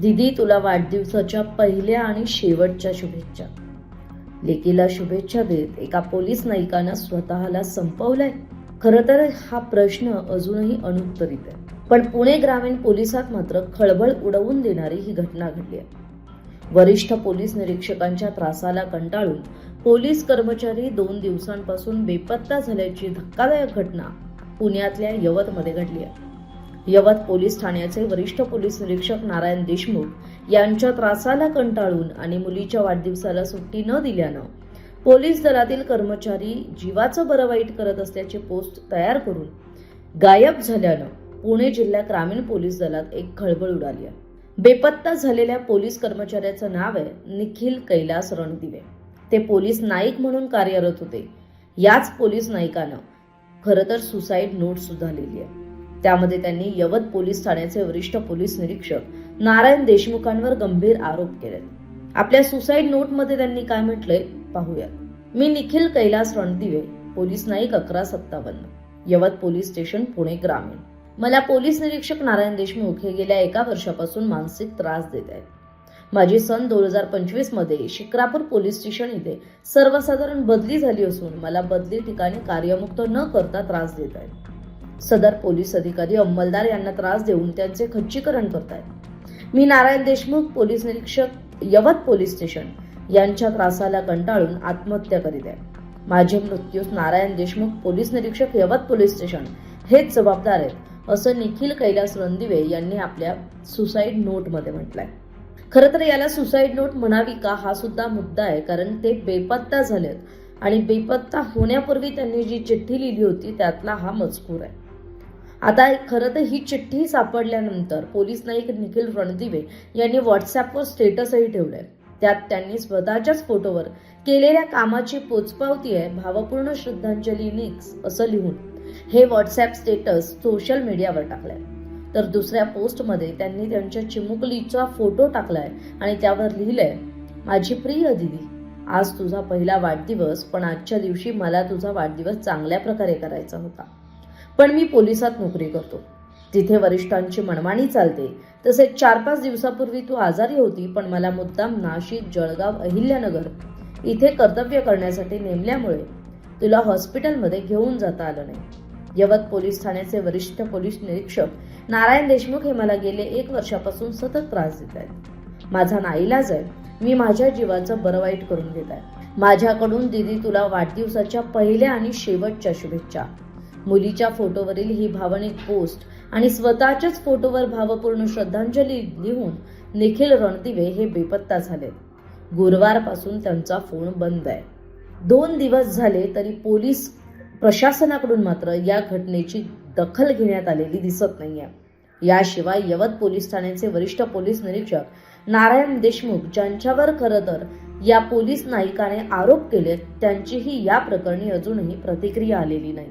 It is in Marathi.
दिदी तुला वाढदिवसाच्या पहिल्या आणि शेवटच्या शुभेच्छा. लेकीला शुभेच्छा देत एका पोलीस नायिकानं स्वतःला संपवलंय. खरं तर हा प्रश्न अजूनही अनुत्तरित आहे. पण पुणे ग्रामीण पोलिसात मात्र खळबळ उडवून देणारी ही घटना घडली आहे. वरिष्ठ पोलीस निरीक्षकांच्या त्रासाला कंटाळून पोलीस कर्मचारी दोन दिवसांपासून बेपत्ता झाल्याची धक्कादायक घटना पुण्यातल्या यवतमध्ये घडली आहे. यवत पोलीस ठाण्याचे वरिष्ठ पोलीस निरीक्षक नारायण देशमुख यांच्या त्रासाला कंटाळून आणि मुलीच्या वाढदिवसाला सुट्टी न दिल्यानं पोलीस दलातील कर्मचारी जीवाचं बरं वाईट करत असल्याचे पोस्ट तयार करून गायब झाल्यानं पुणे जिल्हा ग्रामीण पोलीस दलात एक खळबळ उडाली बेपत्ता झालेल्या पोलीस कर्मचाऱ्याचं नाव आहे निखिल कैलास रणदिवे. ते पोलीस नाईक म्हणून कार्यरत होते. याच पोलीस नायकानं खरं तर सुसाईड नोट सुद्धा लिहिली आहे. त्यामध्ये त्यांनी यवत पोलीस ठाण्याचे वरिष्ठ पोलीस निरीक्षक नारायण देशमुखांवर गंभीर आरोप केले. आपल्या सुसाईड नोटमध्ये त्यांनी काय म्हटलंय पाहूयात. मी निखिल कैलास रणदिवे पोलीस नाईक अकरा सत्तावन्न यवत पोलीस स्टेशन पुणे ग्रामीण. मला पोलीस निरीक्षक नारायण देशमुख हे गेल्या एका वर्षापासून मानसिक त्रास देत आहेत. माझी सन दोन हजार पंचवीसमध्ये शिक्रापूर पोलीस स्टेशन इथे सर्वसाधारण बदली झाली असून मला बदली ठिकाणी कार्यमुक्त न करता त्रास देत आहेत. सदर पोलीस अधिकारी अंमलदार यांना त्रास देऊन त्यांचे खच्चीकरण करतायत. मी नारायण देशमुख पोलीस निरीक्षक यवत पोलीस स्टेशन यांच्या त्रासाला कंटाळून आत्महत्या करीत आहे माझे मृत्यूस नारायण देशमुख पोलीस निरीक्षक यवत पोलीस स्टेशन हेच जबाबदार आहेत असं निखिल कैलास रणदिवे यांनी आपल्या सुसाईड नोटमध्ये म्हटलंय. खरं तर याला सुसाईड नोट म्हणावी का हा सुद्धा मुद्दा आहे कारण ते बेपत्ता झालेत. आणि बेपत्ता होण्यापूर्वी त्यांनी जी चिठ्ठी लिहिली होती त्यातला हा मजकूर आहे. आता खरं तर ही चिठ्ठी सापडल्यानंतर पोलीस नाईक निखिल रणदिवे यांनी व्हॉट्सअपवर स्टेटसही ठेवलंय. त्यात त्यांनी स्वतःच्याच फोटोवर केलेल्या कामाची पोचपावती आहे भावपूर्ण श्रद्धांजली निक्स असं लिहून. हे व्हॉट्सअप स्टेटस सोशल मीडियावर टाकलंय. तर दुसऱ्या पोस्टमध्ये त्यांनी त्यांच्या चिमुकलीचा फोटो टाकलाय आणि त्यावर लिहिलंय माझी प्रिय दिदी आज तुझा पहिला वाढदिवस पण आजच्या दिवशी मला तुझा वाढदिवस चांगल्या प्रकारे करायचा होता. पण मी पोलिसात नोकरी करतो. तिथे वरिष्ठांची मनमानी चालते. तसेच चार पाच दिवसापूर्वी तू आजारी होती पण मला मुद्दाम नाशिक जळगाव अहिल्यानगर इथे कर्तव्य करण्यासाठी नेमल्यामुळे तुला हॉस्पिटलमध्ये घेऊन जाता आलं नाही. यवत पोलीस ठाण्याचे वरिष्ठ पोलीस निरीक्षक नारायण देशमुख हे मला गेले एक वर्षापासून सतत त्रास देत आहेत. माझा नाईलाज आहे. मी माझ्या जीवाचं बरं वाईट करून घेत आहे. माझ्याकडून दिदी तुला वाढदिवसाच्या पहिल्या आणि शेवटच्या शुभेच्छा. मुलीच्या फोटोवरील ही भावनिक पोस्ट आणि स्वतःच्याच फोटोवर भावपूर्ण श्रद्धांजली लिहून निखिल रणदिवे हे बेपत्ता झाले गुरुवारपासून त्यांचा फोन बंद आहे. दोन दिवस झाले तरी पोलीस प्रशासनाकडून मात्र या घटनेची दखल घेण्यात आलेली दिसत नाहीये. याशिवाय यवत पोलीस ठाण्याचे वरिष्ठ पोलीस निरीक्षक नारायण देशमुख ज्यांच्यावर खरं तर या पोलीस नायिकाने आरोप केले त्यांचीही या प्रकरणी अजूनही प्रतिक्रिया आलेली नाही.